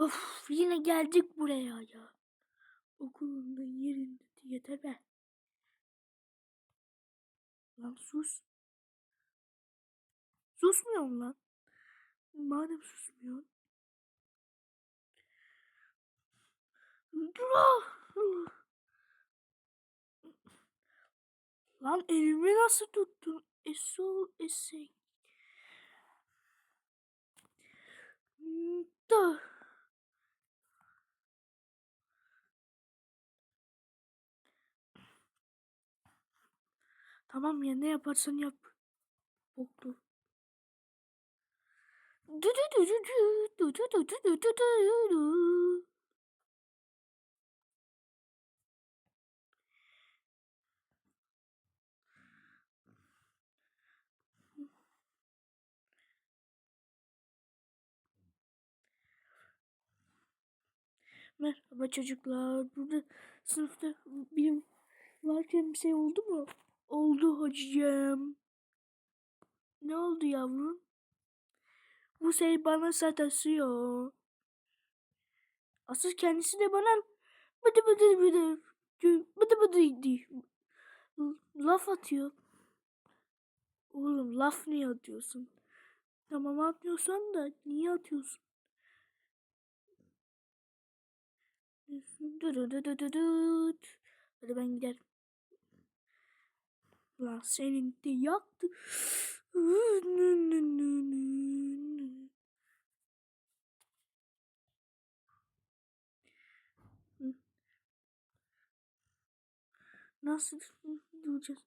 Of yine geldik buraya ya. Okulunda yerinde yeter be. Lan sus. Susmuyorum lan. Madem susmuyor. Dur. Lan elimi nasıl tuttun? Esol esen. Tamam ya ne yaparsan yap. Boklu. Merhaba çocuklar. Burada sınıfta bilim varken bir şey oldu mu? Hocam. Ne oldu yavrum? Bu şey bana sataşıyor. Asıl kendisi de bana bıdı bıdı bıdı bıdı bıdı laf atıyor. Oğlum laf niye atıyorsun? Tamam atmıyorsan da niye atıyorsun? Dudududududud. Hadi ben giderim. Lan senin de yaktı. Nasıl duracağız?